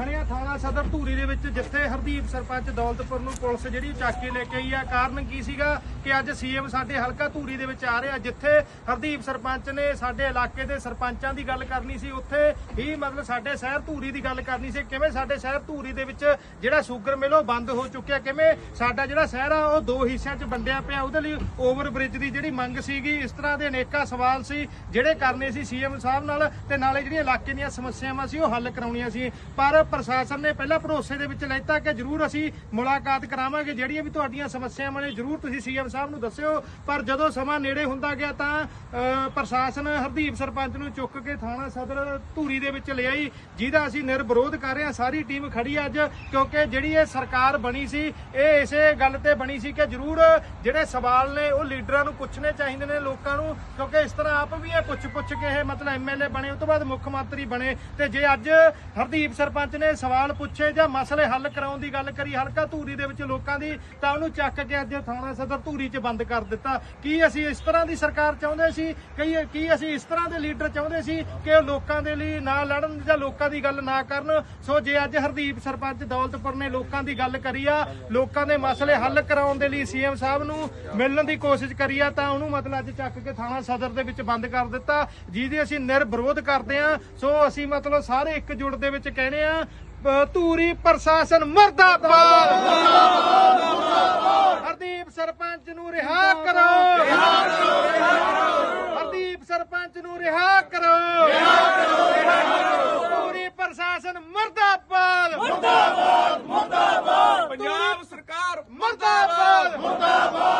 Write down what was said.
ਖਣਿਆ ਥਾਣਾ ਸਦਰ ਧੂਰੀ ਦੇ ਵਿੱਚ, ਜਿੱਥੇ ਹਰਦੀਪ ਸਰਪੰਚ ਦੌਲਤਪੁਰ ਨੂੰ ਪੁਲਿਸ ਜਿਹੜੀ ਚੱਕ ਕੇ ਲੈ ਕੇ ਆਈ ਆ। ਕਾਰਨ ਕੀ ਸੀਗਾ ਕਿ ਅੱਜ ਸੀਐਮ ਸਾਡੇ ਹਲਕਾ ਧੂਰੀ ਦੇ ਵਿੱਚ ਆ ਰਿਹਾ, ਜਿੱਥੇ ਹਰਦੀਪ ਸਰਪੰਚ ਨੇ ਸਾਡੇ ਇਲਾਕੇ ਦੇ ਸਰਪੰਚਾਂ ਦੀ ਗੱਲ ਕਰਨੀ ਸੀ। ਉੱਥੇ ਹੀ ਮਤਲਬ ਸਾਡੇ ਸ਼ਹਿਰ ਧੂਰੀ ਦੀ ਗੱਲ ਕਰਨੀ ਸੀ। ਕਿਵੇਂ ਸਾਡੇ ਸ਼ਹਿਰ ਧੂਰੀ ਦੇ ਵਿੱਚ ਜਿਹੜਾ ਸ਼ੂਗਰ ਮਿਲ ਉਹ ਬੰਦ ਹੋ ਚੁੱਕਿਆ? ਕਿਵੇਂ ਸਾਡਾ ਜਿਹੜਾ ਸ਼ਹਿਰ ਆ, ਉਹ ਦੋ ਹਿੱਸਿਆਂ 'ਚ ਵੰਡਿਆ ਪਿਆ? ਉਹਦੇ ਲਈ ਓਵਰ ਬ੍ਰਿਜ ਦੀ ਜਿਹੜੀ ਮੰਗ ਸੀਗੀ, ਇਸ ਤਰ੍ਹਾਂ ਦੇ ਅਨੇਕਾਂ ਸਵਾਲ ਸੀ, ਜਿਹੜੇ ਕਰਨੇ ਸੀ ਸੀਐਮ ਸਾਹਿਬ ਨਾਲ ਤੇ ਨਾਲੇ ਜਿਹੜੀਆਂ ਇਲਾਕੇ ਦੀਆਂ ਸਮੱਸਿਆਵਾਂ ਸੀ, ਉਹ ਹੱਲ ਕਰਾਉਣੀਆਂ ਸੀ। ਪਰ ਪ੍ਰਸ਼ਾਸਨ ਨੇ ਪਹਿਲਾਂ ਭਰੋਸੇ ਦੇ ਵਿੱਚ ਲੈਤਾ ਕਿ ਜ਼ਰੂਰ ਅਸੀਂ ਮੁਲਾਕਾਤ ਕਰਾਵਾਂਗੇ। ਜਿਹੜੀਆਂ ਵੀ ਤੁਹਾਡੀਆਂ ਸਮੱਸਿਆਵਾਂ ਨੇ, ਜ਼ਰੂਰ ਤੁਸੀਂ ਸੀਐਮ ਸਾਹਿਬ ਨੂੰ ਦੱਸਿਓ। ਪਰ ਜਦੋਂ ਸਮਾਂ ਨੇੜੇ ਹੁੰਦਾ ਗਿਆ ਤਾਂ ਪ੍ਰਸ਼ਾਸਨ ਹਰਦੀਪ ਸਰਪੰਚ ਨੂੰ ਚੁੱਕ ਕੇ ਥਾਣਾ ਸਦਰ ਧੂਰੀ ਦੇ ਵਿੱਚ ਲਿਆਈ, ਜਿਹਦਾ ਅਸੀਂ ਨਿਰਵਿਰੋਧ ਕਰ ਰਹੇ ਹਾਂ। ਸਾਰੀ ਟੀਮ ਖੜੀ ਅੱਜ, ਕਿਉਂਕਿ ਜਿਹੜੀ ਇਹ ਸਰਕਾਰ ਬਣੀ ਸੀ, ਇਹ ਇਸੇ ਗੱਲ ਤੇ ਬਣੀ ਸੀ ਕਿ ਜ਼ਰੂਰ ਜਿਹੜੇ ਸਵਾਲ ਨੇ, ਉਹ ਲੀਡਰਾਂ ਨੂੰ ਪੁੱਛਣੇ ਚਾਹੀਦੇ ਨੇ ਲੋਕਾਂ ਨੂੰ, ਕਿਉਂਕਿ ਇਸ ਤਰ੍ਹਾਂ ਆਪ ਵੀ ਇਹ ਪੁੱਛ ਪੁੱਛ ਕੇ ਇਹ ਮਤਲਬ ਐਮਐਲਏ ਬਣੇ ਉਸ ਤੋਂ ਬਾਅਦ ਮੁੱਖ ਮੰਤਰੀ ਬਣੇ। ਤੇ ਜੇ ਅੱਜ ਹਰਦੀਪ ਸਰਪੰਚ ਨੇ ਸਵਾਲ ਪੁੱਛੇ ਜਾਂ ਮਸਲੇ ਹੱਲ ਕਰਾਉਣ ਦੀ ਗੱਲ ਕਰੀ, ਹਲਕਾ ਧੂਰੀ ਦੇ ਵਿੱਚ ਲੋਕਾਂ ਦੀ ਤਾਂ ਉਹਨੂੰ ਚੱਕ ਕੇ ਅੱਜ ਥਾਣਾ ਸਦਰ ਧੂਰੀ 'ਚ ਬੰਦ ਕਰ ਦਿੱਤਾ। ਕੀ ਅਸੀਂ ਇਸ ਤਰ੍ਹਾਂ ਦੀ ਸਰਕਾਰ ਚਾਹੁੰਦੇ ਸੀ? ਕਈ, ਕੀ ਅਸੀਂ ਇਸ ਤਰ੍ਹਾਂ ਦੇ ਲੀਡਰ ਚਾਹੁੰਦੇ ਸੀ ਕਿ ਉਹ ਲੋਕਾਂ ਦੇ ਲਈ ਨਾ ਲੜਨ ਜਾਂ ਲੋਕਾਂ ਦੀ ਗੱਲ ਨਾ ਕਰਨ? ਸੋ ਜੇ ਅੱਜ ਹਰਦੀਪ ਸਰਪੰਚ ਦੌਲਤਪੁਰ ਨੇ ਲੋਕਾਂ ਦੀ ਗੱਲ ਕਰੀ ਆ, ਲੋਕਾਂ ਦੇ ਮਸਲੇ ਹੱਲ ਕਰਾਉਣ ਦੇ ਲਈ ਸੀਐਮ ਸਾਹਿਬ ਨੂੰ ਮਿਲਣ ਦੀ ਕੋਸ਼ਿਸ਼ ਕਰੀ ਆ, ਤਾਂ ਉਹਨੂੰ ਮਤਲਬ ਅੱਜ ਚੱਕ ਕੇ ਥਾਣਾ ਸਦਰ ਦੇ ਵਿੱਚ ਬੰਦ ਕਰ ਦਿੱਤਾ। ਜਿਹਦੀ ਅਸੀਂ ਨਿਰਵਿਰੋਧ ਕਰਦੇ ਆ, ਸੋ ਅਸੀਂ ਮਤਲਬ ਸਾਰੇ ਇਕਜੁੱਟ ਦੇ ਵਿੱਚ ਕਹਿੰਦੇ ਆ ਧੂਰੀ ਪ੍ਰਸ਼ਾਸਨ ਮਰਦਾਬਾਦ। ਹਰਦੀਪ ਸਰਪੰਚ ਨੂੰ ਰਿਹਾ ਕਰੋ। ਹਰਦੀਪ ਸਰਪੰਚ ਨੂੰ ਰਿਹਾ ਕਰੋ। ਧੂਰੀ ਪ੍ਰਸ਼ਾਸਨ ਮਰਦਾਬਾਦ। ਮਰਦਾਬਾਦ ਮੁਰਦਾਬਾਦ। ਪੰਜਾਬ ਸਰਕਾਰ ਮੁਰਦਾਬਾਦ। ਮੁਰਦਾਬਾਦ